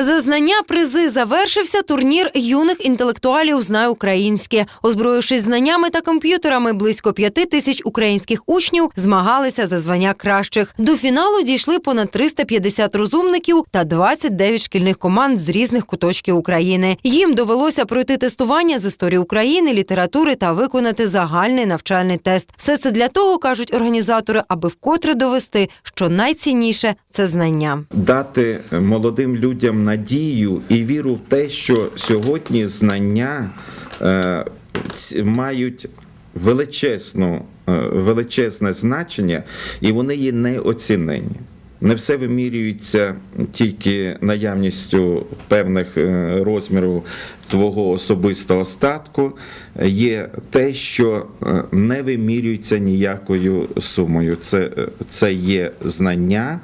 За знання призи завершився турнір юних інтелектуалів Знай українське. Озброївшись знаннями та комп'ютерами, близько п'яти тисяч українських учнів змагалися за звання кращих. До фіналу дійшли понад 350 розумників та 29 шкільних команд з різних куточків України. Їм довелося пройти тестування з історії України, літератури та виконати загальний навчальний тест. Все це для того кажуть організатори, аби вкотре довести, що найцінніше це знання. дати молодим людям надію і віру в те, що сьогодні знання е, мають величезну, е, величезне значення, і вони є неоцінені. Не все вимірюється тільки наявністю певних е, розмірів твого особистого статку. Є те, що не вимірюється ніякою сумою. Це, це є знання,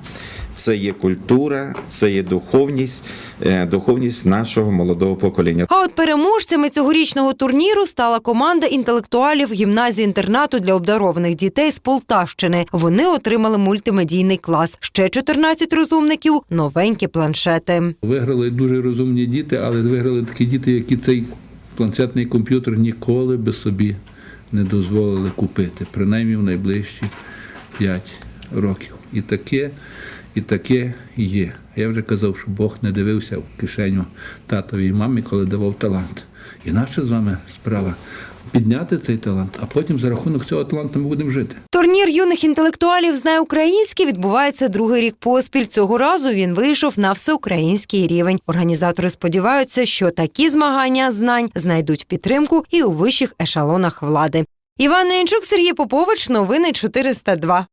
це є культура, це є духовність, е, духовність нашого молодого покоління. А от переможцями цьогорічного турніру стала команда інтелектуалів гімназії інтернату для обдарованих дітей з Полтавщини. Вони отримали мультимедійний клас. Ще 14 розумників новенькі планшети. Виграли дуже розумні діти, але виграли такі діти, які цей планшетний комп'ютер ніколи би собі не дозволили купити, принаймні в найближчі 5 років. І таке, і таке є. Я вже казав, що Бог не дивився в кишеню татові і мамі, коли давав талант. І наша з вами справа підняти цей талант, а потім за рахунок цього таланту ми будемо жити. Турнір юних інтелектуалів знає українське відбувається другий рік поспіль. Цього разу він вийшов на всеукраїнський рівень. Організатори сподіваються, що такі змагання знань знайдуть підтримку і у вищих ешелонах влади. Іван Янчук, Сергій Попович, новини 402.